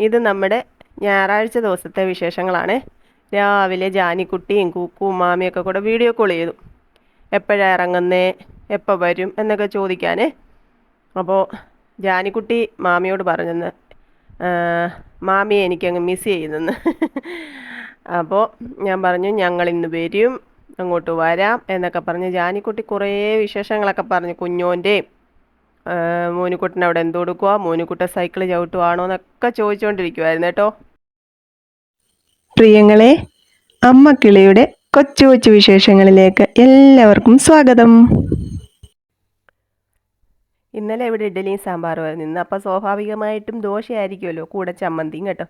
ഇത് നമ്മുടെ ഞായറാഴ്ച ദിവസത്തെ വിശേഷങ്ങളാണ്. രാവിലെ ജാനിക്കുട്ടിയും കൂക്കും മാമിയൊക്കെ കൂടെ വീഡിയോ കോൾ ചെയ്തു. എപ്പോഴാണ് ഇറങ്ങുന്നേ? എപ്പോൾ വരും? എന്നൊക്കെ ചോദിക്കാൻ അപ്പോൾ ജാനിക്കുട്ടി മാമിയോട് പറഞ്ഞെന്ന്. "ആ, മാമിയെ എനിക്കങ്ങ് മിസ് ചെയ്യുന്നെന്ന്. അപ്പോൾ ഞാൻ പറഞ്ഞു ഞങ്ങൾ ഇന്ന് വരും അങ്ങോട്ട് വരാം എന്നൊക്കെ പറഞ്ഞ് ജാനിക്കുട്ടി കുറേ വിശേഷങ്ങളൊക്കെ പറഞ്ഞു കുഞ്ഞോന്റെയും മോനുക്കുട്ടൻ അവിടെ എന്ത് കൊടുക്കുക മോനിക്കുട്ട സൈക്കിൾ ചവിട്ടുവാണോ എന്നൊക്കെ ചോദിച്ചുകൊണ്ടിരിക്കുവായിരുന്നു കേട്ടോ. പ്രിയങ്ങളെ അമ്മ കിളിയുടെ കൊച്ചു കൊച്ചു വിശേഷങ്ങളിലേക്ക് എല്ലാവർക്കും സ്വാഗതം. ഇന്നലെ ഇവിടെ ഇഡലിയും സാമ്പാറുമായിരുന്നു ഇന്ന് അപ്പോൾ സ്വാഭാവികമായിട്ടും ദോശയായിരിക്കുമല്ലോ കൂടെ ചമ്മന്തിയും കേട്ടോ.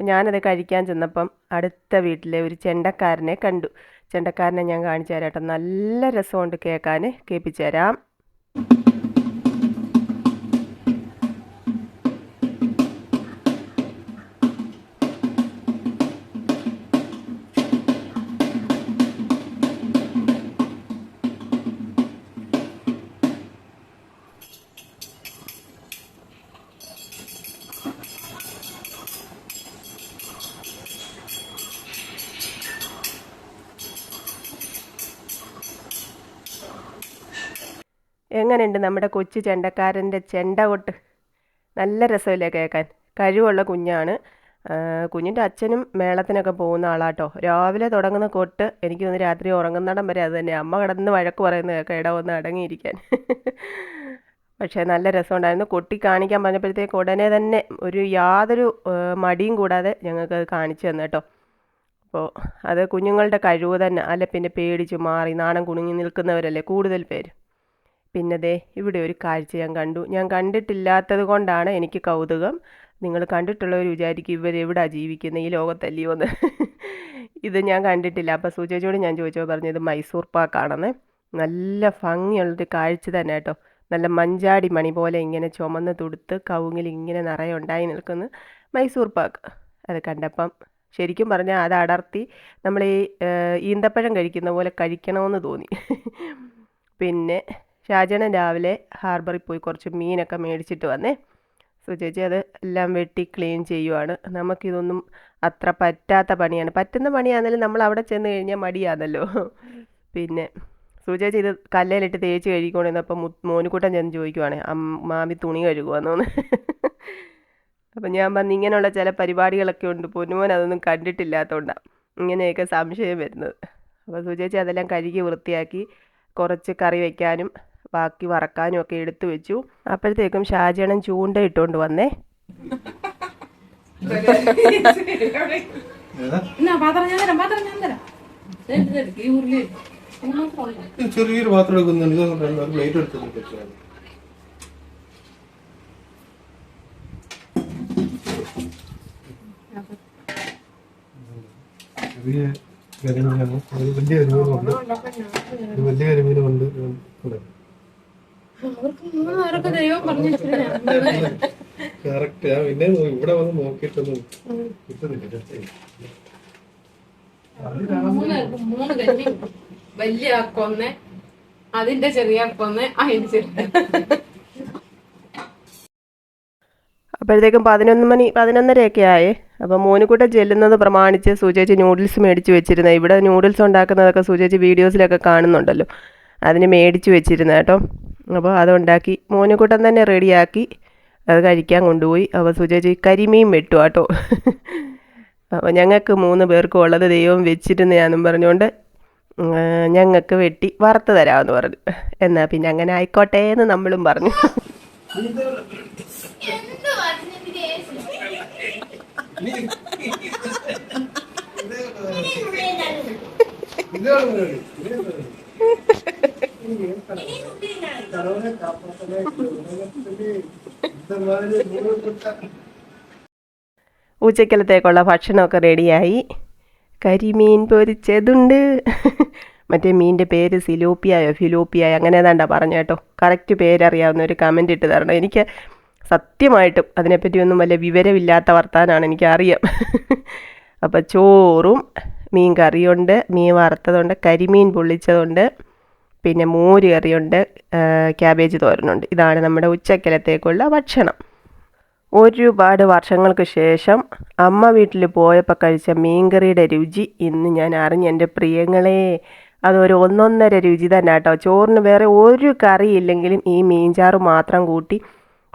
ഞാനത് കഴിക്കാൻ ചെന്നപ്പം അടുത്ത വീട്ടിലെ ഒരു ചെണ്ടക്കാരനെ കണ്ടു. ചെണ്ടക്കാരനെ ഞാൻ കാണിച്ചു തരാം കേട്ടോ. നല്ല രസമുണ്ട് കേൾക്കാൻ. കേൾപ്പിച്ചു തരാം. എങ്ങനെയുണ്ട് നമ്മുടെ കൊച്ചു ചെണ്ടക്കാരന്റെ ചെണ്ട കൊട്ട്? നല്ല രസമില്ലേ കേൾക്കാൻ? കഴിവുള്ള കുഞ്ഞാണ്. കുഞ്ഞിന്റെ അച്ഛനും മേളത്തിനൊക്കെ പോകുന്ന ആളാട്ടോ. രാവിലെ തുടങ്ങുന്ന കൊട്ട് എനിക്ക് തോന്നുന്നു രാത്രി ഉറങ്ങുന്നിടം വരെ അത് തന്നെ. അമ്മ കിടന്ന് വഴക്ക് പറയുന്നത് കേൾക്കാം. ഇട ഒന്ന് അടങ്ങിയിരിക്കാൻ. പക്ഷേ നല്ല രസമുണ്ടായിരുന്നു. കൊട്ടി കാണിക്കാൻ പറഞ്ഞപ്പോഴത്തേക്ക് ഉടനെ തന്നെ ഒരു യാതൊരു മടിയും കൂടാതെ ഞങ്ങൾക്ക് അത് കാണിച്ചു തന്നു കേട്ടോ. അപ്പോൾ അത് കുഞ്ഞുങ്ങളുടെ കഴിവ് തന്നെ. അല്ല പിന്നെ പേടിച്ച് മാറി നാണം കുണുങ്ങി നിൽക്കുന്നവരല്ലേ കൂടുതൽ പേര്. പിന്നെ ദേ ഇവിടെ ഒരു കാഴ്ച ഞാൻ കണ്ടു. ഞാൻ കണ്ടിട്ടില്ലാത്തത് കൊണ്ടാണ് എനിക്ക് കൗതുകം. നിങ്ങൾ കണ്ടിട്ടുള്ളവർ വിചാരിക്കും ഇവർ എവിടാ ജീവിക്കുന്നത് ഈ ലോകത്തല്ലയോ എന്ന്. ഇത് ഞാൻ കണ്ടിട്ടില്ല. അപ്പോൾ സൂചിച്ചോട് ഞാൻ ചോദിച്ചോ പറഞ്ഞു ഇത് മൈസൂർ പാക്കാണെന്ന് നല്ല ഭംഗിയുള്ളൊരു കാഴ്ച തന്നെ കേട്ടോ. നല്ല മഞ്ചാടി മണി പോലെ ഇങ്ങനെ ചുമന്ന് തുടുത്ത് കവുങ്ങിൽ ഇങ്ങനെ നിറയെ ഉണ്ടായി നിൽക്കുന്നു മൈസൂർ പാക്ക് അത് കണ്ടപ്പം ശരിക്കും പറഞ്ഞാൽ അത് അടർത്തി നമ്മൾ ഈ ഈന്തപ്പഴം കഴിക്കുന്ന പോലെ കഴിക്കണമെന്ന് തോന്നി. പിന്നെ ഷാജണൻ രാവിലെ ഹാർബറിൽ പോയി കുറച്ച് മീനൊക്കെ മേടിച്ചിട്ട് വന്നേ. സോ ചേച്ചി അത് എല്ലാം വെട്ടി ക്ലീൻ ചെയ്യുവാണ്. നമുക്കിതൊന്നും അത്ര പറ്റാത്ത പണിയാണ്. പറ്റുന്ന പണിയാണെങ്കിലും നമ്മൾ അവിടെ ചെന്ന് കഴിഞ്ഞാൽ മടിയാണല്ലോ. പിന്നെ സൂചേച്ചി ഇത് കല്ലേലിട്ട് തേച്ച് കഴുകിക്കൊണ്ടിരുന്നപ്പോൾ മു മോനുകൂട്ടൻ ചെന്ന് ചോദിക്കുവാണ് മാമി തുണി കഴുകുവാന്നോന്ന്. അപ്പം ഞാൻ പറഞ്ഞു ഇങ്ങനെയുള്ള ചില പരിപാടികളൊക്കെ ഉണ്ട്. പൊന്നുമോൻ അതൊന്നും കണ്ടിട്ടില്ലാത്തതുകൊണ്ടാണ് ഇങ്ങനെയൊക്കെ സംശയം വരുന്നത്. അപ്പോൾ സുചേച്ചി അതെല്ലാം കഴുകി വൃത്തിയാക്കി കുറച്ച് കറി വയ്ക്കാനും ബാക്കി വറക്കാനും ഒക്കെ എടുത്തു വെച്ചു. അപ്പോഴത്തേക്കും ഷാജണൻ ചൂണ്ട ഇട്ടുകൊണ്ട് വന്നേ. ചെറിയൊരു പാത്രം എടുക്കുന്നുണ്ട് പ്ലേറ്റ് ചെറിയ കരിമീനാണ്. വലിയ കരിമീനുണ്ട്. വലിയ കരിമീനുണ്ട്. ഇവിടെ അവർക്ക് ദൈവം പറഞ്ഞു കറക്റ്റ് ഞാൻ പിന്നെ ഇവിടെ വന്ന് നോക്കിയിട്ടൊന്നും കിട്ടുന്നില്ല മൂന്ന് മൂന്ന് കഞ്ഞി വലിയ അക്കൊന്ന് അതിന്റെ ചെറിയ അക്കൊന്ന് അതിന്റെ ചെറിയ അപ്പോഴത്തേക്കും പതിനൊന്ന് മണി പതിനൊന്നരയൊക്കെ ആയേ. അപ്പോൾ മോനുകൂട്ടം ചെല്ലുന്നത് പ്രമാണിച്ച് സുചേച്ചി നൂഡിൽസ് മേടിച്ച് വെച്ചിരുന്നത് ഇവിടെ നൂഡിൽസ് ഉണ്ടാക്കുന്നതൊക്കെ സുചേച്ചി വീഡിയോസിലൊക്കെ കാണുന്നുണ്ടല്ലോ. അതിന് മേടിച്ച് വെച്ചിരുന്ന കേട്ടോ. അപ്പോൾ അതുണ്ടാക്കി. മോനുകൂട്ടൻ തന്നെ റെഡിയാക്കി. അത് കഴിക്കാൻ കൊണ്ടുപോയി. അപ്പോൾ സുചേച്ചി കരിമീൻ വെട്ടു കേട്ടോ അപ്പോൾ ഞങ്ങൾക്ക് മൂന്ന് പേർക്കും ഉള്ളത് ദൈവം വെച്ചിരുന്നതാണെന്നും പറഞ്ഞുകൊണ്ട് ഞങ്ങൾക്ക് വെട്ടി വറുത്ത് തരാമെന്ന് പറഞ്ഞു. എന്നാൽ പിന്നെ അങ്ങനെ ആയിക്കോട്ടെ എന്ന് നമ്മളും പറഞ്ഞു? ഉച്ചക്കലത്തേക്കുള്ള ഭക്ഷണമൊക്കെ റെഡിയായി. കരിമീൻ പൊരിച്ചതുണ്ട്. മറ്റേ മീന്റെ പേര് സിലോപ്പിയായോ? ഫിലോപ്പിയായോ? അങ്ങനെ ഏതാണ്ടാ പറഞ്ഞു കേട്ടോ. കറക്റ്റ് പേരറിയാവുന്ന ഒരു കമന്റ് ഇട്ട് തരണം. എനിക്ക് സത്യമായിട്ടും അതിനെപ്പറ്റി ഒന്നും വലിയ വിവരമില്ലാത്ത വർത്താനാണ് എനിക്കറിയാം. അപ്പോൾ ചോറും മീൻ കറിയുണ്ട് മീൻ വറുത്തതുണ്ട് കരിമീൻ പൊള്ളിച്ചതുണ്ട് പിന്നെ മോര് കറിയുണ്ട് ക്യാബേജ് തോരനുണ്ട്. ഇതാണ് നമ്മുടെ ഉച്ചക്കലത്തേക്കുള്ള ഭക്ഷണം. ഒരുപാട് വർഷങ്ങൾക്ക് ശേഷം അമ്മ വീട്ടിൽ പോയപ്പോൾ കഴിച്ച മീൻകറിയുടെ രുചി ഇന്ന് ഞാൻ അറിഞ്ഞു. എന്റെ പ്രിയങ്ങളെ അതൊരു ഒന്നൊന്നര രുചി തന്നെ കേട്ടോ. ചോറിന് വേറെ ഒരു കറി ഇല്ലെങ്കിലും ഈ മീൻചാറ് മാത്രം കൂട്ടി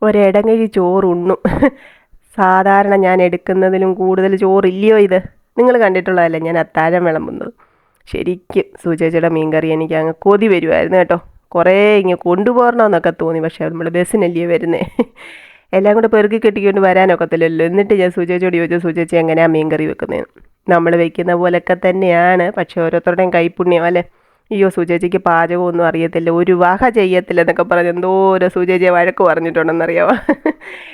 ഒരിടങ്ങഴി ചോറുണ്ണും. സാധാരണ ഞാൻ എടുക്കുന്നതിലും കൂടുതൽ ചോറില്ലയോ ഇത്? നിങ്ങൾ കണ്ടിട്ടുള്ളതല്ലേ ഞാൻ അത്താഴം വിളമ്പുന്നത്. ശരിക്കും സൂചേച്ചിയുടെ മീൻകറി എനിക്ക് അങ്ങ് കൊതി വരുമായിരുന്നു കേട്ടോ. കുറേ ഇങ്ങ് കൊണ്ടുപോകണമെന്നൊക്കെ തോന്നി. പക്ഷേ നമ്മൾ ബസ്സിനല്ലേ വരുന്നത് എല്ലാം കൂടെ പെറുക്കി കെട്ടിക്കൊണ്ട് വരാനൊക്കത്തില്ലല്ലോ. എന്നിട്ട് ഞാൻ സൂചിച്ചോട് ചോദിച്ചു സൂചേച്ചി എങ്ങനെയാണ് മീൻ കറി വെക്കുന്നത് നമ്മൾ വെക്കുന്ന പോലൊക്കെ തന്നെയാണ്. പക്ഷേ ഓരോരുത്തരുടെയും കൈപ്പുണ്യം അല്ലേ? അയ്യോ സൂചേച്ചിക്ക് പാചകമൊന്നും അറിയത്തില്ല. ഒരു വാഹ ചെയ്യത്തില്ല എന്നൊക്കെ പറഞ്ഞ് എന്തോരോ സുചേച്ചിയെ വഴക്ക് പറഞ്ഞിട്ടുണ്ടെന്നറിയാമോ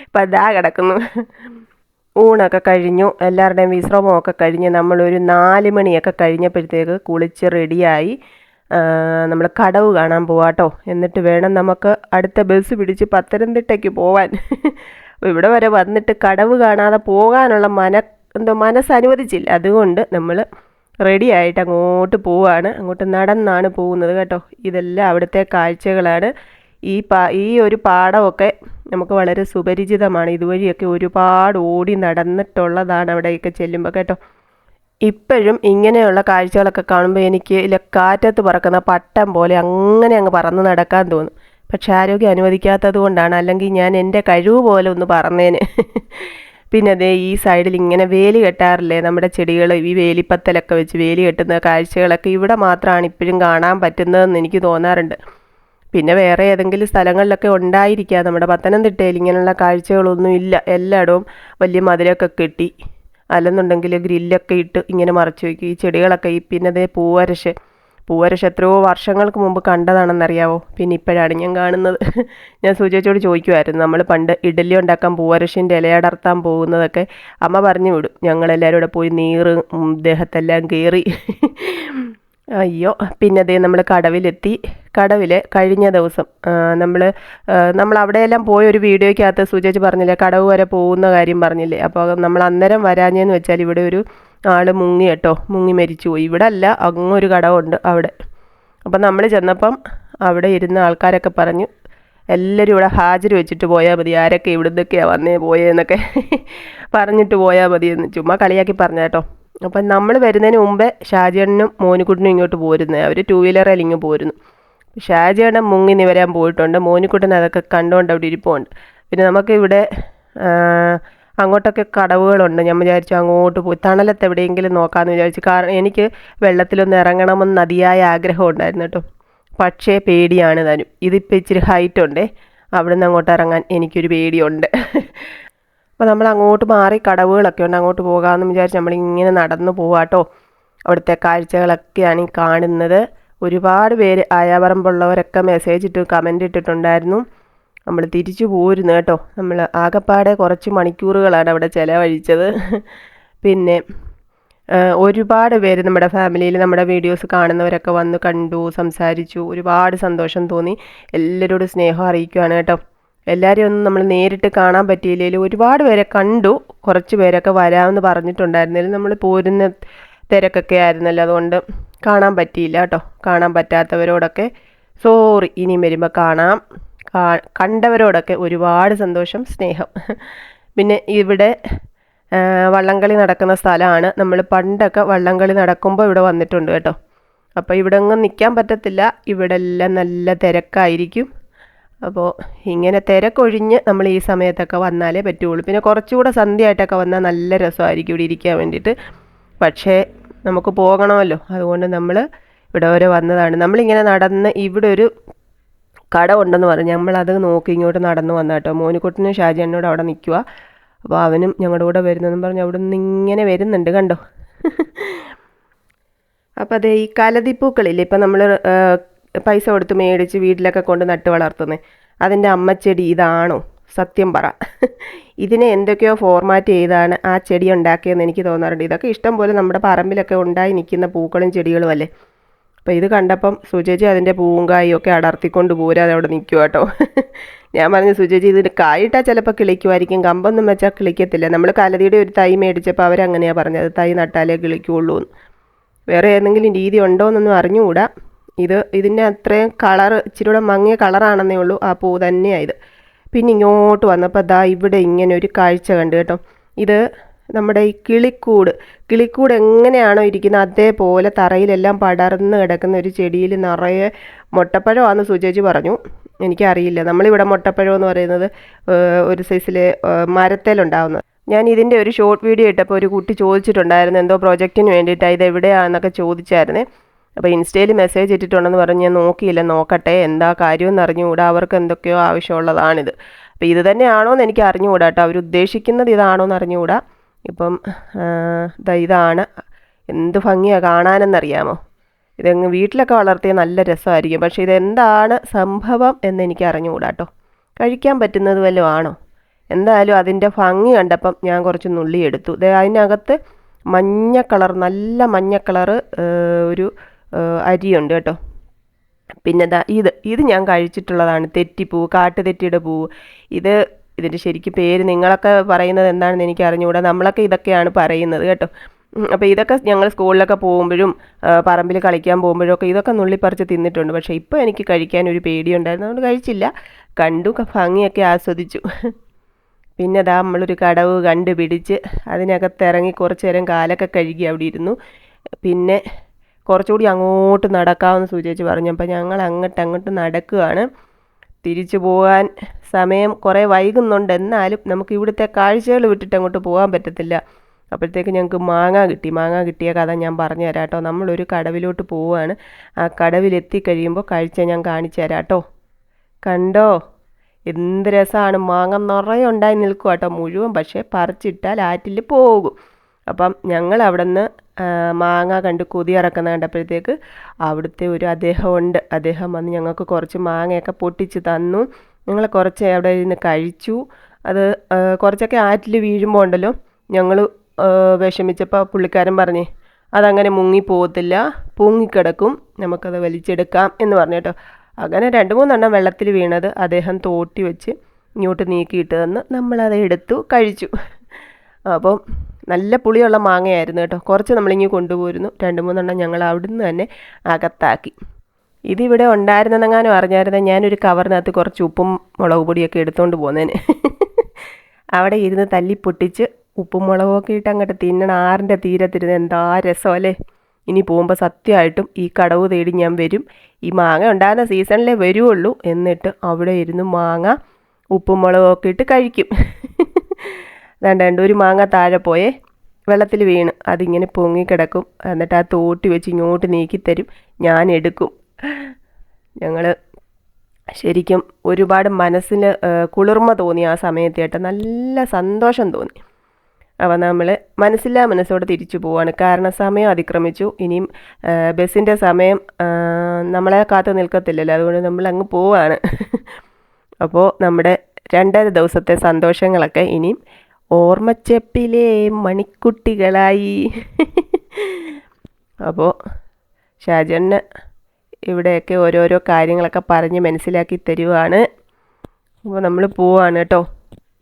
അപ്പം അതാ കിടക്കുന്നു. ഊണൊക്കെ കഴിഞ്ഞു. എല്ലാവരുടെയും വിശ്രമമൊക്കെ കഴിഞ്ഞ് നമ്മളൊരു നാല് മണിയൊക്കെ കഴിഞ്ഞപ്പോഴത്തേക്ക് കുളിച്ച് റെഡിയായി. നമ്മൾ കടവ് കാണാൻ പോവാട്ടോ എന്നിട്ട് വേണം നമുക്ക് അടുത്ത ബസ് പിടിച്ച് പത്തനംതിട്ടയ്ക്ക് പോവാൻ. ഇവിടെ വരെ വന്നിട്ട് കടവ് കാണാതെ പോകാനുള്ള മന എന്തോ മനസ്സ് അനുവദിച്ചില്ല അതുകൊണ്ട് നമ്മൾ റെഡി ആയിട്ട് അങ്ങോട്ട് പോവാണ്. അങ്ങോട്ട് നടന്നാണ് പോകുന്നത് കേട്ടോ. ഇതെല്ലാം അവിടുത്തെ കാഴ്ചകളാണ്. ഈ പാ ഈ ഒരു പാടമൊക്കെ നമുക്ക് വളരെ സുപരിചിതമാണ്. ഇതുവഴിയൊക്കെ ഒരുപാട് ഓടി നടന്നിട്ടുള്ളതാണ് അവിടെയൊക്കെ ചെല്ലുമ്പോൾ കേട്ടോ. ഇപ്പോഴും ഇങ്ങനെയുള്ള കാഴ്ചകളൊക്കെ കാണുമ്പോൾ എനിക്ക് ഇല്ല കാറ്റത്ത് പറക്കുന്ന പട്ടം പോലെ അങ്ങനെ അങ്ങ് പറന്ന് നടക്കാൻ തോന്നും. പക്ഷെ ആരോഗ്യം അനുവദിക്കാത്തത് കൊണ്ടാണ്. അല്ലെങ്കിൽ ഞാൻ എന്റെ കഴിവ് പോലെ ഒന്ന് പറഞ്ഞേന് പിന്നെ അതേ ഈ സൈഡിൽ ഇങ്ങനെ വേലി കെട്ടാറില്ലേ നമ്മുടെ ചെടികൾ ഈ വേലിപ്പത്തലൊക്കെ വെച്ച് വേലി കെട്ടുന്ന കാഴ്ചകളൊക്കെ ഇവിടെ മാത്രമാണ് ഇപ്പോഴും കാണാൻ പറ്റുന്നതെന്ന് എനിക്ക് തോന്നാറുണ്ട്. പിന്നെ വേറെ ഏതെങ്കിലും സ്ഥലങ്ങളിലൊക്കെ ഉണ്ടായിരിക്കുക നമ്മുടെ പത്തനംതിട്ടയിൽ ഇങ്ങനെയുള്ള കാഴ്ചകളൊന്നും ഇല്ല. എല്ലായിടവും വലിയ മതിലൊക്കെ കെട്ടി. അല്ലെന്നുണ്ടെങ്കിൽ ഗ്രില്ലൊക്കെ ഇട്ട് ഇങ്ങനെ മറച്ചു വയ്ക്കും. ഈ ചെടികളൊക്കെ ഈ പിന്നെ അതേ പൂവരശ് പൂവരശ് എത്രയോ വർഷങ്ങൾക്ക് മുമ്പ് കണ്ടതാണെന്നറിയാവോ? പിന്നെ ഇപ്പോഴാണ് ഞാൻ കാണുന്നത്. ഞാൻ സൂചിച്ചോട് ചോദിക്കുമായിരുന്നു നമ്മൾ പണ്ട് ഇഡലി ഉണ്ടാക്കാൻ പൂവരശിന്റെ ഇലയടർത്താൻ പോകുന്നതൊക്കെ അമ്മ പറഞ്ഞു വിടും. ഞങ്ങളെല്ലാവരും ഇവിടെ പോയി നീറ് ദേഹത്തെല്ലാം കയറി അയ്യോ പിന്നെ അതേ നമ്മൾ കടവിലെത്തി. കടവിൽ കഴിഞ്ഞ ദിവസം നമ്മൾ നമ്മൾ അവിടെയെല്ലാം പോയ ഒരു വീഡിയോയ്ക്കകത്ത് സൂചിച്ച് പറഞ്ഞില്ലേ കടവ് വരെ പോകുന്ന കാര്യം പറഞ്ഞില്ലേ. അപ്പോൾ നമ്മൾ അന്നേരം വരാഞ്ഞെന്ന് വെച്ചാൽ ഇവിടെ ഒരു ആൾ മുങ്ങി കേട്ടോ മുങ്ങി മരിച്ചു പോയി. ഇവിടെ അല്ല അങ്ങൊരു കടവുണ്ട് അവിടെ. അപ്പം നമ്മൾ ചെന്നപ്പം അവിടെ ഇരുന്ന ആൾക്കാരൊക്കെ പറഞ്ഞു എല്ലാവരും ഇവിടെ ഹാജർ വെച്ചിട്ട് പോയാൽ മതി. ആരൊക്കെ ഇവിടുന്നൊക്കെയാണ് വന്നേ പോയേന്നൊക്കെ പറഞ്ഞിട്ട് പോയാൽ മതി എന്ന് ചുമ്മാ കളിയാക്കി പറഞ്ഞ കേട്ടോ. അപ്പം നമ്മൾ വരുന്നതിന് മുമ്പേ ഷാജിയണ്ണനും മോനിക്കുട്ടനും ഇങ്ങോട്ട് പോരുന്നത് അവർ ടൂ വീലറിൽ ഇങ്ങ് പോരുന്നു. ഷാജിയണ്ണൻ മുങ്ങി നിവരാൻ പോയിട്ടുണ്ട്. മോനിക്കുട്ടൻ അതൊക്കെ കണ്ടുകൊണ്ട് അവിടെ ഇരിപ്പുണ്ട്. പിന്നെ നമുക്ക് ഇവിടെ അങ്ങോട്ടൊക്കെ കടവുകളുണ്ട്. ഞാൻ വിചാരിച്ചു അങ്ങോട്ട് പോയി. തണലത്ത് എവിടെയെങ്കിലും നോക്കാമെന്ന് വിചാരിച്ചു. കാരണം എനിക്ക് വെള്ളത്തിലൊന്ന് ഇറങ്ങണമെന്ന് അതിയായ ആഗ്രഹം ഉണ്ടായിരുന്നു കേട്ടോ. പക്ഷേ പേടിയാണ് താനും ഇതിപ്പോൾ ഇച്ചിരി ഹൈറ്റ് ഉണ്ടേ. അവിടെ നിന്ന് അങ്ങോട്ട് ഇറങ്ങാൻ എനിക്കൊരു പേടിയുണ്ട്. അപ്പോൾ നമ്മൾ അങ്ങോട്ട് മാറി കടവുകളൊക്കെ ഉണ്ട്. അങ്ങോട്ട് പോകാമെന്ന് വിചാരിച്ച് നമ്മളിങ്ങനെ നടന്നു പോവാട്ടോ അവിടുത്തെ കാഴ്ചകളൊക്കെയാണ് ഈ കാണുന്നത്. ഒരുപാട് പേര് ആയാപറമ്പുള്ളവരൊക്കെ മെസ്സേജ് ഇട്ട് കമന്റ് ഇട്ടിട്ടുണ്ടായിരുന്നു. നമ്മൾ തിരിച്ചു പോരുന്നു കേട്ടോ. നമ്മൾ ആകപ്പാടെ കുറച്ച് മണിക്കൂറുകളാണ് അവിടെ ചിലവഴിച്ചത്. പിന്നെ ഒരുപാട് പേര് നമ്മുടെ ഫാമിലിയിൽ നമ്മുടെ വീഡിയോസ് കാണുന്നവരൊക്കെ വന്ന് കണ്ടു സംസാരിച്ചു. ഒരുപാട് സന്തോഷം തോന്നി. എല്ലാവരോടും സ്നേഹം അറിയിക്കുകയാണ് കേട്ടോ. എല്ലാവരെയും ഒന്നും നമ്മൾ നേരിട്ട് കാണാൻ പറ്റിയില്ലെങ്കിലും ഒരുപാട് പേരെ കണ്ടു. കുറച്ച് പേരൊക്കെ വരാമെന്ന് പറഞ്ഞിട്ടുണ്ടായിരുന്നെങ്കിലും നമ്മൾ പോരുന്ന തിരക്കൊക്കെ ആയിരുന്നല്ലോ. അതുകൊണ്ട് കാണാൻ പറ്റിയില്ല കേട്ടോ. കാണാൻ പറ്റാത്തവരോടൊക്കെ സോറി ഇനിയും വരുമ്പോൾ കാണാം. കണ്ടവരോടൊക്കെ ഒരുപാട് സന്തോഷം സ്നേഹം. പിന്നെ ഇവിടെ വള്ളംകളി നടക്കുന്ന സ്ഥലമാണ്. നമ്മൾ പണ്ടൊക്കെ വള്ളംകളി നടക്കുമ്പോൾ ഇവിടെ വന്നിട്ടുണ്ട് കേട്ടോ. അപ്പോൾ ഇവിടെ ഒന്നും നിൽക്കാൻ പറ്റത്തില്ല. ഇവിടെ എല്ലാം നല്ല തിരക്കായിരിക്കും. അപ്പോൾ ഇങ്ങനെ തിരക്കൊഴിഞ്ഞ് നമ്മൾ ഈ സമയത്തൊക്കെ വന്നാലേ പറ്റുള്ളൂ. പിന്നെ കുറച്ചുകൂടെ സന്ധ്യയായിട്ടൊക്കെ വന്നാൽ നല്ല രസമായിരിക്കും ഇവിടെ ഇരിക്കാൻ വേണ്ടിയിട്ട്. പക്ഷേ നമുക്ക് പോകണമല്ലോ. അതുകൊണ്ട് നമ്മൾ ഇവിടെ വരെ വന്നതാണ്. നമ്മളിങ്ങനെ നടന്ന് ഇവിടെ ഒരു കട ഉണ്ടെന്ന് പറഞ്ഞു. നമ്മളത് നോക്കി ഇങ്ങോട്ട് നടന്നു വന്ന കേട്ടോ. മോനിക്കുട്ടനും ഷാജിയണ്ണോട് അവിടെ നിൽക്കുക അപ്പോൾ അവനും ഞങ്ങളുടെ കൂടെ വരുന്നതെന്ന് പറഞ്ഞു. അവിടെ നിന്ന് ഇങ്ങനെ വരുന്നുണ്ട് കണ്ടോ? അപ്പോൾ അതെ ഈ കലതിപ്പൂക്കളില്ലേ? ഇപ്പം നമ്മൾ പൈസ കൊടുത്ത് മേടിച്ച് വീട്ടിലൊക്കെ കൊണ്ട് നട്ട് വളർത്തുന്നത് അതിന്റെ അമ്മച്ചെടി ഇതാണോ? സത്യം പറ. ഇതിനെ എന്തൊക്കെയോ ഫോർമാറ്റ് ചെയ്താണ് ആ ചെടി ഉണ്ടാക്കിയതെന്ന് എനിക്ക് തോന്നാറുണ്ട്. ഇതൊക്കെ ഇഷ്ടം പോലെ നമ്മുടെ പറമ്പിലൊക്കെ ഉണ്ടായി നിൽക്കുന്ന പൂക്കളും ചെടികളും അല്ലേ? അപ്പോൾ ഇത് കണ്ടപ്പം സുചേച്ചി അതിന്റെ പൂവും കായും ഒക്കെ അടർത്തിക്കൊണ്ട് പോരാതെ അവിടെ നിൽക്കുക കേട്ടോ. ഞാൻ പറഞ്ഞു സുചേച്ചി ഇതിന് കായിട്ടാ ചിലപ്പോൾ കിളിക്കുമായിരിക്കും. കമ്പൊന്നും വെച്ചാൽ കിളിക്കത്തില്ല. നമ്മൾ കലതിയുടെ ഒരു തൈ മേടിച്ചപ്പോൾ അവരങ്ങനെയാണ് പറഞ്ഞത്. തൈ നട്ടാലേ കിളിക്കുള്ളൂ വേറെ ഏതെങ്കിലും രീതി ഉണ്ടോ എന്നൊന്നും അറിഞ്ഞുകൂടാ. ഇത് ഇതിന്റെ അത്രയും കളർ ഇച്ചിരി കൂടെ മങ്ങിയ കളറാണെന്നേ ഉള്ളൂ. ആ പൂ തന്നെയാണ് ഇത് പിന്നെ ഇങ്ങോട്ട് വന്നപ്പോൾ ദാ ഇവിടെ ഇങ്ങനെ ഒരു കാഴ്ച കണ്ടു കേട്ടോ. ഇത് നമ്മുടെ ഈ കിളിക്കൂട്. കിളിക്കൂട് എങ്ങനെയാണോ ഇരിക്കുന്നത്? അതേപോലെ തറയിലെല്ലാം പടർന്ന് കിടക്കുന്ന ഒരു ചെടിയിൽ നിറയെ മുട്ടപ്പഴമാണെന്ന് സുചേച്ചി പറഞ്ഞു. എനിക്കറിയില്ല. നമ്മളിവിടെ മുട്ടപ്പഴം എന്ന് പറയുന്നത് ഒരു സൈസിൽ മരത്തേലുണ്ടാവുന്നത് ഞാൻ ഇതിന്റെ ഒരു ഷോർട്ട് വീഡിയോ ഇട്ടപ്പോൾ ഒരു കുട്ടി ചോദിച്ചിട്ടുണ്ടായിരുന്നു എന്തോ പ്രോജക്റ്റിന് വേണ്ടിയിട്ടാണ് ഇത് എവിടെയാണെന്നൊക്കെ ചോദിച്ചായിരുന്നേ. അപ്പോൾ ഇൻസ്റ്റയിൽ മെസ്സേജ് ഇട്ടിട്ടുണ്ടെന്ന് പറഞ്ഞ് ഞാൻ നോക്കിയില്ല. നോക്കട്ടെ എന്താ കാര്യമെന്ന് അറിഞ്ഞുകൂടാ. അവർക്ക് എന്തൊക്കെയോ ആവശ്യമുള്ളതാണിത്. അപ്പോൾ ഇത് തന്നെയാണോ എന്ന് എനിക്ക് അറിഞ്ഞുകൂടാ കേട്ടോ. അവർ ഉദ്ദേശിക്കുന്നത് ഇതാണോ എന്ന് അറിഞ്ഞുകൂടാ. ഇപ്പം ഇതാണ്. എന്ത് ഭംഗിയാണ് കാണാനെന്നറിയാമോ? ഇതങ്ങ് വീട്ടിലൊക്കെ വളർത്തിയ നല്ല രസമായിരിക്കും. പക്ഷേ ഇതെന്താണ് സംഭവം എന്ന് എനിക്ക് അറിഞ്ഞുകൂടാ കേട്ടോ. കഴിക്കാൻ പറ്റുന്നത് വല്ലതും ആണോ? എന്തായാലും അതിന്റെ ഭംഗി കണ്ടപ്പം ഞാൻ കുറച്ച് നുള്ളി എടുത്തു ദേ അതിനകത്ത് മഞ്ഞ കളർ നല്ല മഞ്ഞ കളറ് ഒരു അരിയുണ്ട് കേട്ടോ. പിന്നെ ദാ ഇത് ഇത് ഞാൻ കഴിച്ചിട്ടുള്ളതാണ്. തെറ്റിപ്പൂവ് കാട്ടുതെറ്റിയുടെ പൂവ് ഇത് ഇതിന്റെ ശരിക്കും പേര് നിങ്ങളൊക്കെ പറയുന്നത് എന്താണെന്ന് എനിക്ക് അറിഞ്ഞുകൂടാ നമ്മളൊക്കെ ഇതൊക്കെയാണ് പറയുന്നത് കേട്ടോ. അപ്പോൾ ഇതൊക്കെ ഞങ്ങൾ സ്കൂളിലൊക്കെ പോകുമ്പോഴും പറമ്പിൽ കളിക്കാൻ പോകുമ്പോഴും ഒക്കെ ഇതൊക്കെ നുള്ളിപ്പറിച്ച് തിന്നിട്ടുണ്ട്. പക്ഷേ ഇപ്പോൾ എനിക്ക് കഴിക്കാൻ ഒരു പേടിയുണ്ടായിരുന്നു. അതുകൊണ്ട് കഴിച്ചില്ല. കണ്ടു ഭംഗിയൊക്കെ ആസ്വദിച്ചു. പിന്നെ അതാ നമ്മളൊരു കടവ് കണ്ടുപിടിച്ച് അതിനകത്ത് ഇറങ്ങി കുറച്ച് നേരം കാലൊക്കെ കഴുകി അവിടെ ഇരുന്നു. പിന്നെ കുറച്ചുകൂടി അങ്ങോട്ട് നടക്കാമെന്ന് സൂചിച്ച് പറഞ്ഞപ്പോൾ ഞങ്ങൾ അങ്ങോട്ട് അങ്ങോട്ട് നടക്കുകയാണ്. തിരിച്ചു പോകാൻ സമയം കുറേ വൈകുന്നുണ്ട്. എന്നാലും നമുക്ക് ഇവിടുത്തെ കാഴ്ചകൾ വിട്ടിട്ട് അങ്ങോട്ട് പോകാൻ പറ്റത്തില്ല. അപ്പോഴത്തേക്ക് ഞങ്ങൾക്ക് മാങ്ങ കിട്ടി. മാങ്ങ കിട്ടിയ കഥ ഞാൻ പറഞ്ഞു തരാം കേട്ടോ. നമ്മളൊരു കടവിലോട്ട് പോവുകയാണ്. ആ കടവിലെത്തി കഴിയുമ്പോൾ കാഴ്ച ഞാൻ കാണിച്ചു തരാം കേട്ടോ. കണ്ടോ? എന്ത് രസമാണ്. മാങ്ങ നിറയെ ഉണ്ടായി നിൽക്കുക കേട്ടോ. മുഴുവൻ പക്ഷേ പറിച്ചിട്ടാൽ ആറ്റിൽ പോകും. അപ്പം ഞങ്ങൾ അവിടെ നിന്ന് മാങ്ങ കണ്ട് കൊതി ഇറക്കുന്ന കണ്ടപ്പോഴത്തേക്ക് അവിടുത്തെ ഒരു അദ്ദേഹമുണ്ട്. അദ്ദേഹം വന്ന് ഞങ്ങൾക്ക് കുറച്ച് മാങ്ങയൊക്കെ പൊട്ടിച്ച് തന്നു. ഞങ്ങൾ കുറച്ച് അവിടെ ഇരുന്ന് കഴിച്ചു. അത് കുറച്ചൊക്കെ ആറ്റിൽ വീഴുമ്പോൾ ഉണ്ടല്ലോ ഞങ്ങൾ വിഷമിച്ചപ്പോൾ പുള്ളിക്കാരൻ പറഞ്ഞേ അതങ്ങനെ മുങ്ങി മുങ്ങിപ്പോകത്തില്ല പൊങ്ങിക്കിടക്കും നമുക്കത് വലിച്ചെടുക്കാം എന്ന് പറഞ്ഞു കേട്ടോ. അങ്ങനെ രണ്ട് മൂന്നെണ്ണം വെള്ളത്തിൽ വീണത് അദ്ദേഹം തോട്ടി വെച്ച് ഇങ്ങോട്ട് നീക്കിയിട്ട് തന്ന് നമ്മളത് എടുത്തു കഴിച്ചു. അപ്പം നല്ല പുളിയുള്ള മാങ്ങയായിരുന്നു കേട്ടോ. കുറച്ച് നമ്മളിങ്ങി കൊണ്ടുപോയിരുന്നു രണ്ട് മൂന്നെണ്ണം ഞങ്ങൾ അവിടുന്ന് തന്നെ അകത്താക്കി. ഇതിവിടെ ഉണ്ടായിരുന്നെന്നെങ്ങാനും അറിഞ്ഞായിരുന്നെ ഞാനൊരു കവറിനകത്ത് കുറച്ച് ഉപ്പും മുളക് പൊടിയൊക്കെ എടുത്തുകൊണ്ട് പോകുന്നതിന് അവിടെ ഇരുന്ന് തല്ലി പൊട്ടിച്ച് ഉപ്പും മുളകൊക്കെ ഇട്ട് അങ്ങോട്ട് തിന്നണം. ആറിന്റെ തീരത്തിരുന്ന് എന്താ രസമല്ലേ ഇനി പോകുമ്പോൾ സത്യമായിട്ടും ഈ കടവ് തേടി ഞാൻ വരും. ഈ മാങ്ങ ഉണ്ടാകുന്ന സീസണിലേ വരുവുള്ളൂ. എന്നിട്ട് അവിടെ ഇരുന്ന് മാങ്ങ ഉപ്പും മുളകൊക്കെ ഇട്ട് കഴിക്കും. വേണ്ട ഒരു മാങ്ങ താഴെ പോയേ വെള്ളത്തിൽ വീണ്. അതിങ്ങനെ പൊങ്ങിക്കിടക്കും എന്നിട്ട് ആ തോട്ടി വെച്ച് ഇങ്ങോട്ട് നീക്കിത്തരും ഞാൻ എടുക്കും. ഞങ്ങൾ ശരിക്കും ഒരുപാട് മനസ്സിന് കുളിർമ തോന്നി ആ സമയത്ത് കേട്ടോ. നല്ല സന്തോഷം തോന്നി. അപ്പോൾ നമ്മൾ മനസ്സില്ലാ മനസ്സോടെ തിരിച്ചു പോവാണ്. കാരണം സമയം അതിക്രമിച്ചു. ഇനിയും ബസ്സിന്റെ സമയം നമ്മളെ കാത്തു നിൽക്കത്തില്ലല്ലോ. അതുകൊണ്ട് നമ്മൾ അങ്ങ് പോവാണ്. അപ്പോൾ നമ്മുടെ രണ്ടര ദിവസത്തെ സന്തോഷങ്ങളൊക്കെ ഇനിയും ഓർമ്മച്ചെപ്പിലെ മണിക്കുട്ടികളായി. അപ്പോൾ ഷാജന് ഇവിടെയൊക്കെ ഓരോരോ കാര്യങ്ങളൊക്കെ പറഞ്ഞ് മനസ്സിലാക്കി തരുവാണ്. അപ്പോൾ നമ്മൾ പോവാണ് കേട്ടോ.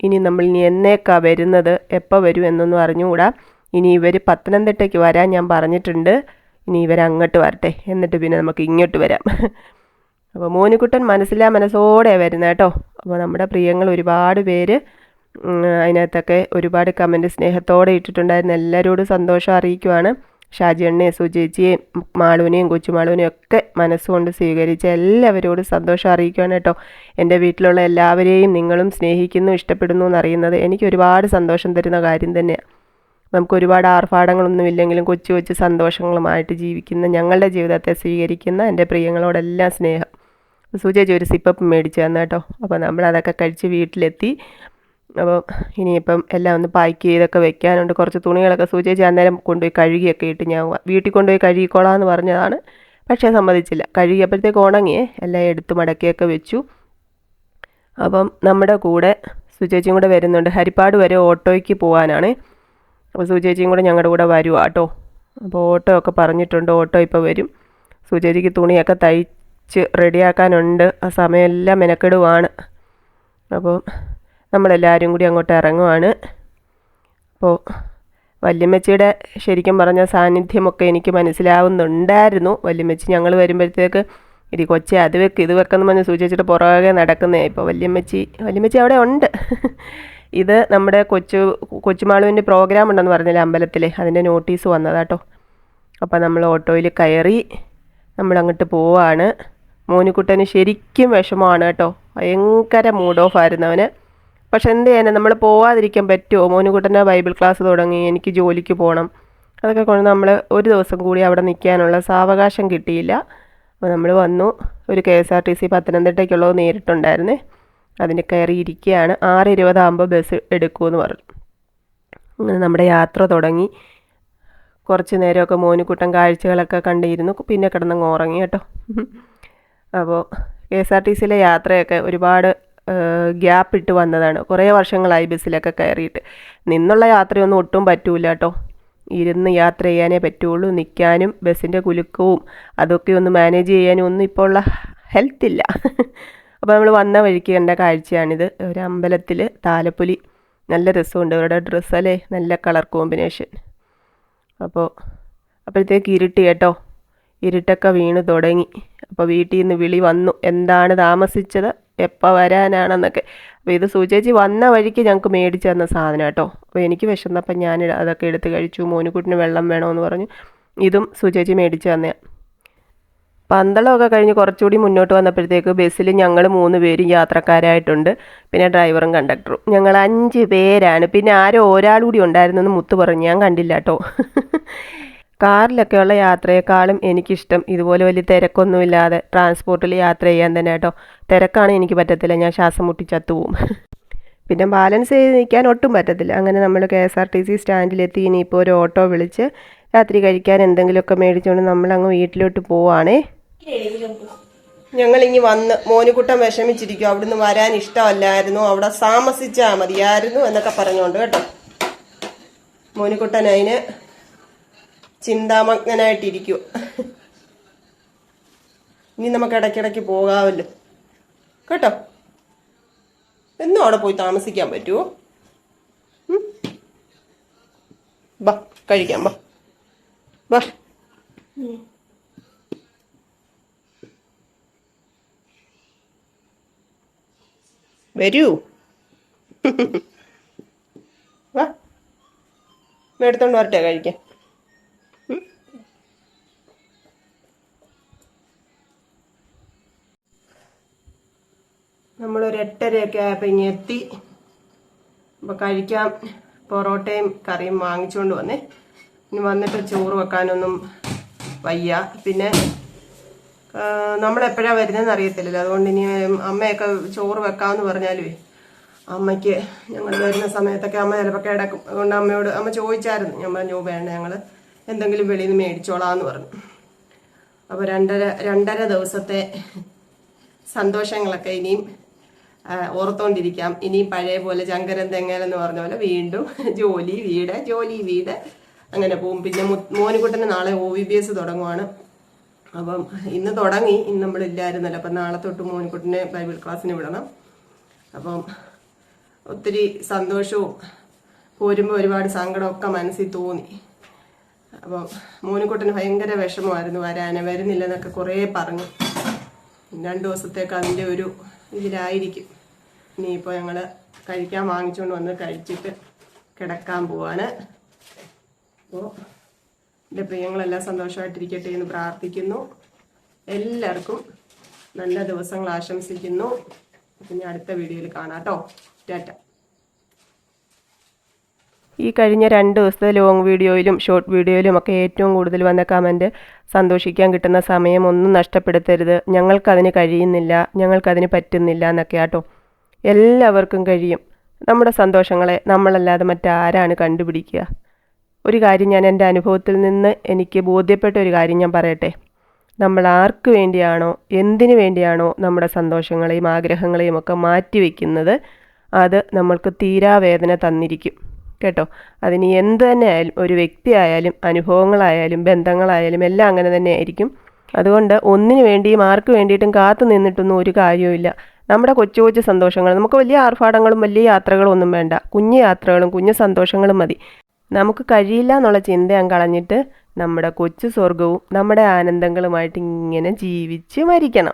ഇനി നമ്മൾ ഇനി എന്നേക്കാ വരുന്നത്? എപ്പോൾ വരും എന്നൊന്നും അറിഞ്ഞുകൂടാ. ഇനി ഇവർ പത്തനംതിട്ടയ്ക്ക് വരാൻ ഞാൻ പറഞ്ഞിട്ടുണ്ട്. ഇനി ഇവർ അങ്ങോട്ട് വരട്ടെ. എന്നിട്ട് പിന്നെ നമുക്ക് ഇങ്ങോട്ട് വരാം. അപ്പോൾ മോനിക്കുട്ടൻ മനസ്സിലാ മനസ്സോടെ വരുന്നത് കേട്ടോ. അപ്പോൾ നമ്മുടെ പ്രിയങ്ങൾ ഒരുപാട് പേര് അതിനകത്തൊക്കെ ഒരുപാട് കമന്റ് സ്നേഹത്തോടെ ഇട്ടിട്ടുണ്ടായിരുന്നു. എല്ലാവരോടും സന്തോഷം അറിയിക്കുവാണ്. ഷാജിയണ്ണയും സുചേച്ചിയെയും മാളുവിനെയും കൊച്ചുമാളുവിനെയും ഒക്കെ മനസ്സുകൊണ്ട് സ്വീകരിച്ച് എല്ലാവരോടും സന്തോഷം അറിയിക്കുകയാണ് കേട്ടോ. എന്റെ വീട്ടിലുള്ള എല്ലാവരെയും നിങ്ങളും സ്നേഹിക്കുന്നു ഇഷ്ടപ്പെടുന്നു എന്നറിയുന്നത് എനിക്ക് ഒരുപാട് സന്തോഷം തരുന്ന കാര്യം തന്നെയാണ് നമുക്ക് ഒരുപാട് ആർഭാടങ്ങളൊന്നും ഇല്ലെങ്കിലും കൊച്ചു കൊച്ചു സന്തോഷങ്ങളുമായിട്ട് ജീവിക്കുന്ന ഞങ്ങളുടെ ജീവിതത്തെ സ്വീകരിക്കുന്ന എന്റെ പ്രിയങ്ങളോടെല്ലാം സ്നേഹം. സുചേച്ചി ഒരു സിപ്പപ്പ് മേടിച്ചു തന്നു കേട്ടോ. അപ്പോൾ നമ്മൾ അതൊക്കെ കഴിച്ച് വീട്ടിലെത്തി. അപ്പോൾ ഇനിയിപ്പം എല്ലാം ഒന്ന് പാക്ക് ചെയ്തൊക്കെ വെക്കാനുണ്ട്. കുറച്ച് തുണികളൊക്കെ സൂചിച്ച് അന്നേരം കൊണ്ടുപോയി കഴുകിയൊക്കെ ഇട്ട് ഞാൻ വീട്ടിൽ കൊണ്ടുപോയി കഴുകിക്കോളാം എന്ന് പറഞ്ഞതാണ്. പക്ഷേ സമ്മതിച്ചില്ല. കഴുകിയപ്പോഴത്തേക്ക് ഉണങ്ങിയേ. എല്ലാം എടുത്ത് മടക്കിയൊക്കെ വെച്ചു. അപ്പം നമ്മുടെ കൂടെ സുചേച്ചിയും കൂടെ വരുന്നുണ്ട്. ഹരിപ്പാട് വരെ ഓട്ടോയ്ക്ക് പോകാനാണ്. അപ്പോൾ സുചേച്ചിയും കൂടെ ഞങ്ങളുടെ കൂടെ വരുവാ കേട്ടോ അപ്പോൾ ഓട്ടോ ഒക്കെ പറഞ്ഞിട്ടുണ്ട്. ഓട്ടോ ഇപ്പോൾ വരും. സുചേച്ചിക്ക് തുണിയൊക്കെ തയ്ച്ച് റെഡിയാക്കാനുണ്ട്. ആ സമയമെല്ലാം മെനക്കെടുവാണ്. അപ്പോൾ നമ്മളെല്ലാവരും കൂടി അങ്ങോട്ട് ഇറങ്ങുവാണ്. അപ്പോൾ വല്യമ്മച്ചിയുടെ ശരിക്കും പറഞ്ഞ സാന്നിധ്യമൊക്കെ എനിക്ക് മനസ്സിലാവുന്നുണ്ടായിരുന്നു. വല്യമ്മച്ചി ഞങ്ങൾ വരുമ്പോഴത്തേക്ക് ഇടി കൊച്ചി അത് വെക്ക് ഇത് വെക്കെന്ന് പറഞ്ഞ് സൂചിച്ചിട്ട് പുറകെ നടക്കുന്നേ. ഇപ്പോൾ വല്യമ്മച്ചി വല്യമ്മച്ചി അവിടെ ഉണ്ട്. ഇത് നമ്മുടെ കൊച്ചു കൊച്ചുമാളുവിന്റെ പ്രോഗ്രാം ഉണ്ടെന്ന് പറഞ്ഞില്ലേ അമ്പലത്തിൽ അതിന്റെ നോട്ടീസ് വന്നതാട്ടോ. അപ്പോൾ നമ്മൾ ഓട്ടോയിൽ കയറി നമ്മളങ്ങോട്ട് പോവാണ്. മോനിക്കുട്ടന് ശരിക്കും വിഷമമാണ് കേട്ടോ. ഭയങ്കര മൂഡ് ഓഫ് ആയിരുന്നു അവന് പക്ഷെ എന്ത് ചെയ്യാനാ? നമ്മൾ പോവാതിരിക്കാൻ പറ്റുമോ? മോനുകുട്ടന്റെ ബൈബിൾ ക്ലാസ് തുടങ്ങി എനിക്ക് ജോലിക്ക് പോകണം. അതൊക്കെ കൊണ്ട് നമ്മൾ ഒരു ദിവസം കൂടി അവിടെ നിൽക്കാനുള്ള സാവകാശം കിട്ടിയില്ല. അപ്പോൾ നമ്മൾ വന്നു. ഒരു K S R T C പത്തനംതിട്ടയ്ക്കുള്ളത് നേരിട്ടുണ്ടായിരുന്നേ. അതിന് കയറി ഇരിക്കുകയാണ് ആറ് ഇരുപതാകുമ്പോൾ ബസ് എടുക്കുമെന്ന് പറഞ്ഞു. അങ്ങനെ നമ്മുടെ യാത്ര തുടങ്ങി. കുറച്ച് നേരമൊക്കെ മോനുകൂട്ടൻ കാഴ്ചകളൊക്കെ കണ്ടിരുന്നു. പിന്നെ കിടന്നങ്ങ് ഉറങ്ങി കേട്ടോ. അപ്പോൾ കെ എസ് ആർ ടി സിയിലെ യാത്രയൊക്കെ ഒരുപാട് ഗ്യാപ്പ് ഇട്ട് വന്നതാണ്. കുറേ വർഷങ്ങളായി ബസ്സിലൊക്കെ കയറിയിട്ട്. നിന്നുള്ള യാത്രയൊന്നും ഒട്ടും പറ്റൂല കേട്ടോ ഇരുന്ന് യാത്ര ചെയ്യാനേ പറ്റുള്ളൂ. നിൽക്കാനും ബസ്സിന്റെ കുലുക്കവും അതൊക്കെ ഒന്ന് മാനേജ് ചെയ്യാനും ഒന്നും ഇപ്പോൾ ഉള്ള ഹെൽത്ത് ഇല്ല. അപ്പോൾ നമ്മൾ വന്ന വഴിക്ക് കണ്ട കാഴ്ചയാണിത്. ഒരു അമ്പലത്തിൽ താലപ്പൊലി നല്ല രസമുണ്ട്. അവരുടെ ഡ്രസ്സല്ലേ നല്ല കളർ കോമ്പിനേഷൻ അപ്പോൾ അപ്പോഴത്തേക്ക് ഇരുട്ടി കേട്ടോ. ഇരുട്ടൊക്കെ വീണ് തുടങ്ങി. അപ്പോൾ വീട്ടിൽ നിന്ന് വിളി വന്നു. എന്താണ് താമസിച്ചത്? എപ്പോൾ വരാനാണെന്നൊക്കെ. അപ്പോൾ ഇത് സൂചേച്ചി വന്ന വഴിക്ക് ഞങ്ങൾക്ക് മേടിച്ച് തന്ന സാധനം കേട്ടോ. അപ്പോൾ എനിക്ക് വിശന്നപ്പം ഞാൻ അതൊക്കെ എടുത്ത് കഴിച്ചു. മോനുകുട്ടിന് വെള്ളം വേണമെന്ന് പറഞ്ഞു. ഇതും സൂചേച്ചി മേടിച്ച് തന്നെയാണ് പന്തളമൊക്കെ കഴിഞ്ഞ് കുറച്ചുകൂടി മുന്നോട്ട് വന്നപ്പോഴത്തേക്ക് ബസ്സിൽ ഞങ്ങൾ മൂന്ന് പേരും യാത്രക്കാരായിട്ടുണ്ട്. പിന്നെ ഡ്രൈവറും കണ്ടക്ടറും. ഞങ്ങൾ അഞ്ച് പേരാണ്. പിന്നെ ആരോ ഒരാൾ കൂടി ഉണ്ടായിരുന്നെന്ന് മുത്ത് പറഞ്ഞു. ഞാൻ കണ്ടില്ല കേട്ടോ. കാറിലൊക്കെയുള്ള യാത്രയെക്കാളും എനിക്കിഷ്ടം ഇതുപോലെ വലിയ തിരക്കൊന്നുമില്ലാതെ ട്രാൻസ്പോർട്ടിൽ യാത്ര ചെയ്യാൻ തന്നെ കേട്ടോ. തിരക്കാണ് എനിക്ക് പറ്റത്തില്ല. ഞാൻ ശ്വാസം മുട്ടി പിന്നെ ബാലൻസ് ചെയ്ത് നിൽക്കാൻ ഒട്ടും പറ്റത്തില്ല. അങ്ങനെ നമ്മൾ K S R T C സ്റ്റാൻഡിലെത്തി. ഇനിയിപ്പോൾ ഒരു ഓട്ടോ വിളിച്ച് രാത്രി കഴിക്കാൻ എന്തെങ്കിലുമൊക്കെ മേടിച്ചുകൊണ്ട് നമ്മൾ അങ്ങ് വീട്ടിലോട്ട് പോവാണേ. ഞങ്ങളിങ്ങി വന്ന് മോനുകുട്ടം വിഷമിച്ചിരിക്കും. അവിടുന്ന് വരാൻ ഇഷ്ടമല്ലായിരുന്നു. അവിടെ താമസിച്ചാൽ മതിയായിരുന്നു എന്നൊക്കെ പറഞ്ഞുകൊണ്ട് കേട്ടോ. മോനുകുട്ടൻ അതിന് ചിന്താമഗ്നനായിട്ടിരിക്കുക ഇനി നമുക്ക് ഇടയ്ക്കിടയ്ക്ക് പോകാമല്ലോ. കേട്ടോ? എന്നും അവിടെ പോയി താമസിക്കാൻ പറ്റുമോ? ബാ കഴിക്കാം ബാ ബാ വരൂ. വാ. മേടത്തോണ്ട് വരട്ടെ കഴിക്കാൻ നമ്മളൊരു എട്ടരയൊക്കെ ആയപ്പോൾ ഇനി എത്തി. അപ്പോൾ കഴിക്കാം. പൊറോട്ടയും കറിയും വാങ്ങിച്ചുകൊണ്ട് വന്നേ. ഇനി വന്നിട്ട് ചോറ് വെക്കാനൊന്നും വയ്യ. പിന്നെ നമ്മളെപ്പോഴാണ് വരുന്നതെന്ന് അറിയത്തില്ലല്ലോ. അതുകൊണ്ട് ഇനി അമ്മയൊക്കെ ചോറ് വെക്കാമെന്ന് പറഞ്ഞാലേ അമ്മയ്ക്ക് ഞങ്ങൾ വരുന്ന സമയത്തൊക്കെ അമ്മ ചിലപ്പോൾ കിടക്കും. അതുകൊണ്ട് അമ്മയോട് അമ്മ ചോദിച്ചായിരുന്നു. ഞാൻ പറഞ്ഞു വേണ്ട ഞങ്ങൾ എന്തെങ്കിലും വെളിയിൽ നിന്ന് മേടിച്ചോളാന്ന് പറഞ്ഞു. അപ്പോൾ രണ്ടര രണ്ടര ദിവസത്തെ സന്തോഷങ്ങളൊക്കെ ഇനിയും ഓർത്തോണ്ടിരിക്കാം. ഇനിയും പഴയ പോലെ ചങ്കരൻ തെങ്ങലെന്ന് പറഞ്ഞ പോലെ വീണ്ടും ജോലി വീട് ജോലി വീട്. അങ്ങനെ പോവും. പിന്നെ മോനുകുട്ടന് നാളെ ഒ വി ബി എസ് തുടങ്ങുവാണ്. അപ്പം ഇന്ന് തുടങ്ങി. ഇന്ന് നമ്മളില്ലായിരുന്നല്ലോ അപ്പം നാളെ തൊട്ട് മോനുകുട്ടനെ ബൈബിൾ ക്ലാസ്സിന് വിടണം. അപ്പം ഒത്തിരി സന്തോഷവും പോരുമ്പോൾ ഒരുപാട് സങ്കടമൊക്കെ മനസ്സിൽ തോന്നി. അപ്പം മോനുകുട്ടന് ഭയങ്കര വിഷമമായിരുന്നു. വരാനെ വരുന്നില്ലെന്നൊക്കെ കുറേ പറഞ്ഞു. രണ്ട് ദിവസത്തേക്ക് അതിന്റെ ഒരു ഇതിലായിരിക്കും. ഇനിയിപ്പോൾ ഞങ്ങൾ കഴിക്കാൻ വാങ്ങിച്ചുകൊണ്ട് വന്ന് കഴിച്ചിട്ട് കിടക്കാൻ പോവാണ്. അപ്പോൾ എന്റെ പ്രിയങ്ങളെല്ലാം സന്തോഷമായിട്ടിരിക്കട്ടെ എന്ന് പ്രാർത്ഥിക്കുന്നു. എല്ലാവർക്കും നല്ല ദിവസങ്ങൾ ആശംസിക്കുന്നു. പിന്നെ അടുത്ത വീഡിയോയിൽ കാണാം കേട്ടോ. ടാറ്റ. ഈ കഴിഞ്ഞ രണ്ട് ദിവസത്തെ ലോങ് വീഡിയോയിലും ഷോർട്ട് വീഡിയോയിലും ഒക്കെ ഏറ്റവും കൂടുതൽ വന്ന കമന്റ് സന്തോഷിക്കാൻ കിട്ടുന്ന സമയം ഒന്നും നഷ്ടപ്പെടുത്തരുത്. ഞങ്ങൾക്കതിന് കഴിയുന്നില്ല ഞങ്ങൾക്കതിന് പറ്റുന്നില്ല എന്നൊക്കെ ആട്ടോ. എല്ലാവർക്കും കഴിയും. നമ്മുടെ സന്തോഷങ്ങളെ നമ്മളല്ലാതെ മറ്റാരാണ് കണ്ടുപിടിക്കുക? ഒരു കാര്യം ഞാൻ എന്റെ അനുഭവത്തിൽ നിന്ന് എനിക്ക് ബോധ്യപ്പെട്ട ഒരു കാര്യം ഞാൻ പറയട്ടെ. നമ്മൾ ആർക്ക് വേണ്ടിയാണോ എന്തിനു വേണ്ടിയാണോ നമ്മുടെ സന്തോഷങ്ങളെയും ആഗ്രഹങ്ങളെയും ഒക്കെ മാറ്റിവെക്കുന്നത് അത് നമ്മൾക്ക് തീരാവേദന തന്നിരിക്കും. കേട്ടോ. അതിന് എന്ത് തന്നെ ആയാലും ഒരു വ്യക്തി ആയാലും അനുഭവങ്ങളായാലും ബന്ധങ്ങളായാലും എല്ലാം അങ്ങനെ തന്നെ ആയിരിക്കും. അതുകൊണ്ട് ഒന്നിനു വേണ്ടിയും ആർക്ക് വേണ്ടിയിട്ടും കാത്തു നിന്നിട്ടൊന്നും ഒരു കാര്യവുമില്ല നമ്മുടെ കൊച്ചു കൊച്ചു സന്തോഷങ്ങൾ നമുക്ക് വലിയ ആർഭാടങ്ങളും വലിയ യാത്രകളും ഒന്നും വേണ്ട. കുഞ്ഞു യാത്രകളും കുഞ്ഞു സന്തോഷങ്ങളും മതി. നമുക്ക് കഴിയില്ല എന്നുള്ള ചിന്ത ഞാൻ കളഞ്ഞിട്ട് നമ്മുടെ കൊച്ചു സ്വർഗവും നമ്മുടെ ആനന്ദങ്ങളുമായിട്ട് ഇങ്ങനെ ജീവിച്ച് മരിക്കണം.